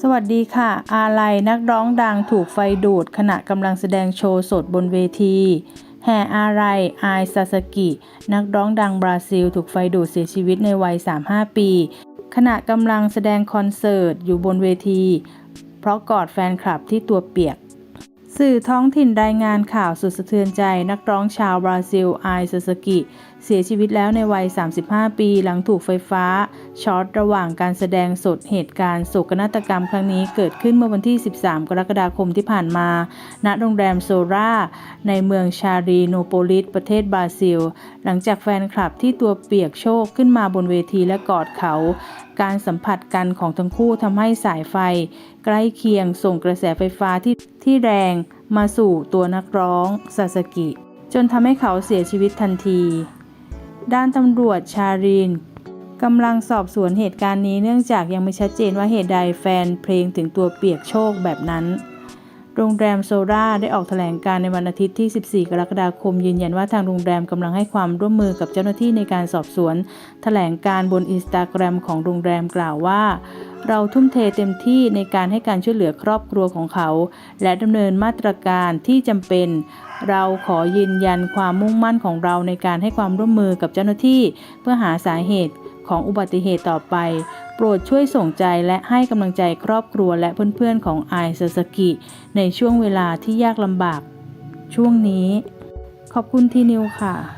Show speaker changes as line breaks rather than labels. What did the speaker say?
สวัสดีค่ะ อาลัยนักร้องดังถูกไฟดูด ขณะกำลังแสดงโชว์สดบนเวที แห่อาลัยอายซาสกิ นักร้องดังบราซิล ถูกไฟดูดเสียชีวิตในวัย 35 ปี ขณะกำลังแสดงคอนเสิร์ตอยู่บนเวที เพราะกอดแฟนคลับที่ตัวเปียก สื่อท้องถิ่นรายงานข่าวสุดสะเทือนใจ นักร้องชาวบราซิลไอซาสกิ เสียชีวิตแล้วในวัย 35 ปีหลังถูกไฟฟ้าช็อตระหว่างการแสดงสดเหตุการณ์โศกนาฏกรรมครั้งนี้เกิดขึ้นเมื่อวันที่ 13 กรกฎาคมที่ผ่านมา ณโรงแรมโซราในเมืองชารีโนโปลิสประเทศบราซิล หลังจากแฟนคลับที่ตัวเปียกโชกขึ้นมาบนเวทีและกอดเขา การสัมผัสกันของทั้งคู่ทำให้สายไฟ ใกล้เคียงส่งกระแสไฟฟ้าที่ที่แรงมาสู่ตัวนักร้องซาสกิ จนทำให้เขาเสียชีวิตทันที ด้านตำรวจชารินกำลังสอบสวนเหตุการณ์นี้เนื่องจากยังไม่ชัดเจนว่าเหตุใดแฟนเพลงถึงตัวเปียกโชกแบบนั้น โรงแรมโซราได้ออกแถลงการในวันอาทิตย์ที่ 14 กรกฎาคม ยืนยันว่าทางโรงแรมกำลังให้ความร่วมมือกับเจ้าหน้าที่ในการสอบสวน แถลงการบนอินสตาแกรมของโรงแรมกล่าวว่า เราทุ่มเทเต็มที่ในการให้การช่วยเหลือครอบครัวของเขา และดำเนินมาตรการที่จำเป็น เราขอยืนยันความมุ่งมั่นของเราในการให้ความร่วมมือกับเจ้าหน้าที่ เพื่อหาสาเหตุของอุบัติเหตุต่อไป โปรดช่วยส่งใจและให้กำลังใจครอบครัวและเพื่อนๆของไอซาสกิ ในช่วงเวลาที่ยากลำบาก ช่วงนี้ ขอบคุณทีนิวค่ะ